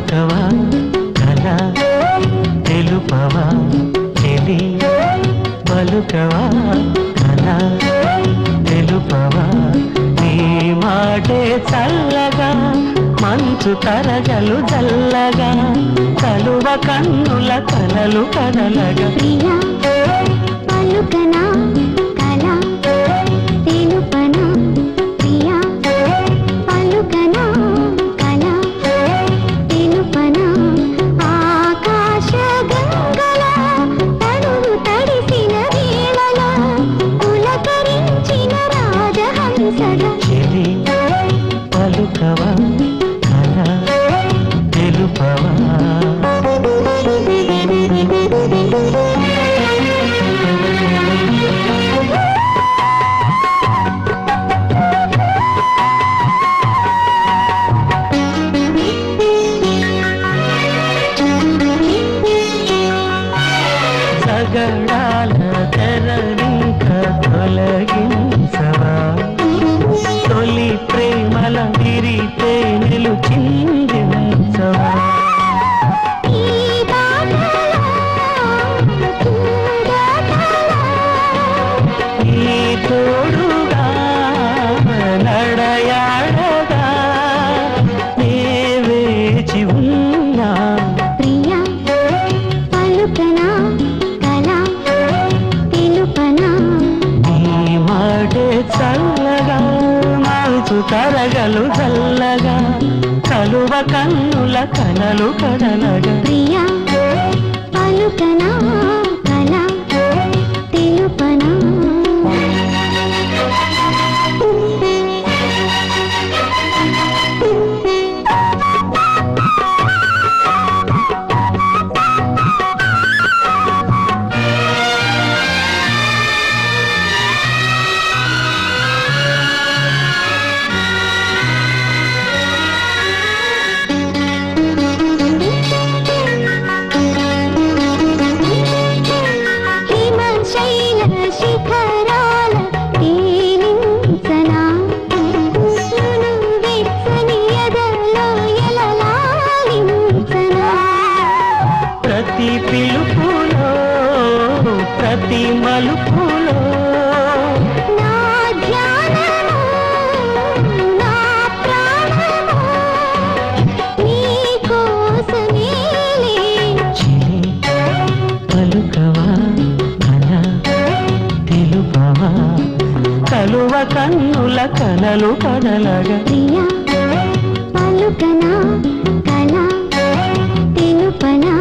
పలుకవా కళ తెలుపవా? తెలి పలుకవా? కళ తెలుపవా? నీ మాటే చల్లగా మంచు తరగలు చల్లగా కలువ కన్నుల కలలు కదలగా పలుకనా? సగడాల తెరలింక తొలగించవా తొలి ప్రేమల విరితే నిలుచిందించవా ఈ ఈ తరగలు చల్లగా కలువ కన్నుల కనలు కదలగా ప్రియా పలుకనా? తెలుపవా? కలువ కన్నుల కలలు కదలగా ప్రియా పలుకనా కళ తెలుపనా?